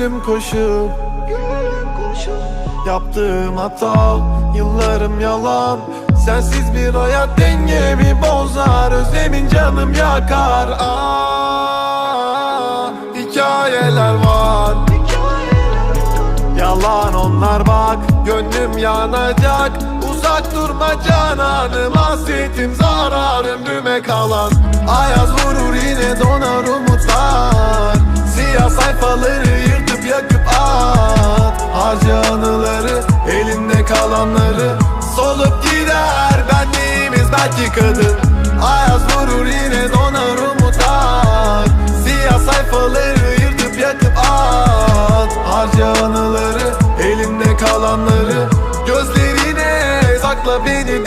gülüm koşup Yaptığım hata Yıllarım yalan. Sensiz bir hayat dengemi bozar Özlemin canım yakar. Ah, Hikayeler var. Yalan onlar bak Gönlüm yanacak. Uzak durma cananım Hasretim zararım düme kalan. Ayaz vurur yine donar belki kadın Ayaz vurur yine donar umutlar. Siyah sayfaları yırtıp yakıp at. Harca anıları elinde kalanları Gözlerine sakla beni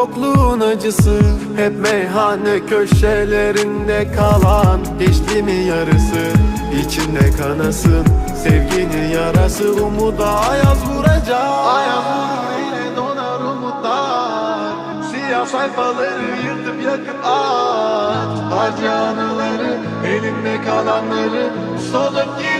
Yokluğun acısı Hep meyhane köşelerinde kalan Geçti mi yarısı. İçinde kanasın Sevginin yarası. Umuda ayaz vuracak. Ayaz vurur yine donar umutlar Siyah sayfaları yırtıp yakıp at Harca anıları elinde kalanları Solup gider